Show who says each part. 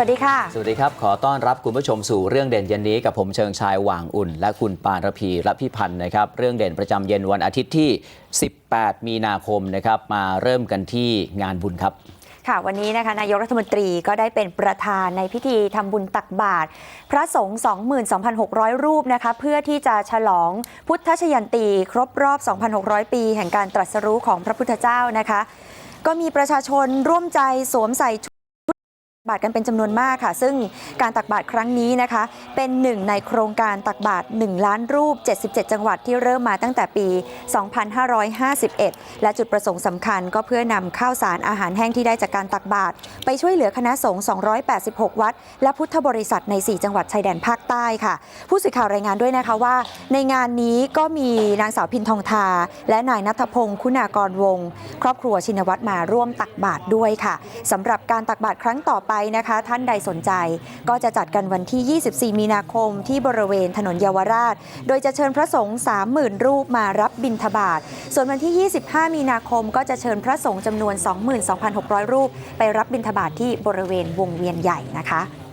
Speaker 1: วัสดีค่ะ
Speaker 2: สวัสดีครับ ขอต้อนรับคุณผู้ชมสู่เรื่องเด่นเย็นนี้กับผมเชิงชายหว่างอุ่น และคุณปานระพีและพิพันธ์นะครับ เรื่องเด่นประจำเย็นวันอาทิตย์ที่ 18 มีนาคมนะครับ มาเริ่มกันที่งานบุญครับ
Speaker 1: ค่ะวันนี้นะคะนายกรัฐมนตรีก็ได้เป็นประธานในพิธีทำบุญตักบาตรพระสงฆ์22,600 รูปนะคะเพื่อที่จะฉลองพุทธชยันตีครบรอบ 2,600 ปี แห่งการตรัสรู้ของพระพุทธเจ้านะคะ ก็มีประชาชนร่วมใจสวมใส่ชุด บาตรกันเป็นจำนวนมากค่ะ ซึ่งการตักบาตรครั้งนี้นะคะ เป็นหนึ่งในโครงการตักบาตร1ล้านรูป 77 จังหวัดที่เริ่มมาตั้งแต่ปี 2551 และจุดประสงค์สำคัญก็เพื่อนำข้าวสารอาหารแห้งที่ได้จากการตักบาตรไปช่วยเหลือคณะสงฆ์ 286 วัด และพุทธบริษัทใน 4 จังหวัดชายแดนภาคใต้ค่ะ ผู้สื่อข่าวรายงานด้วยนะคะว่า ในงานนี้ก็มีนางสาวพินทองทา และนายนัทพงศ์คุณากรวงศ์ครอบครัวชินวัตรมาร่วมตักบาตรด้วยค่ะสำหรับการตักบาตรครั้งต่อไปไปนะคะ ท่านใดสนใจ ก็จะจัดกันวันที่ 24 มีนาคมที่บริเวณถนนเยาวราช โดยจะเชิญพระสงฆ์30,000 รูปมารับบิณฑบาต ส่วนวันที่ 25 มีนาคมก็จะเชิญพระสงฆ์จำนวน 22,600 รูป ไปรับบิณฑบาตที่บริเวณวงเวียนใหญ่นะคะ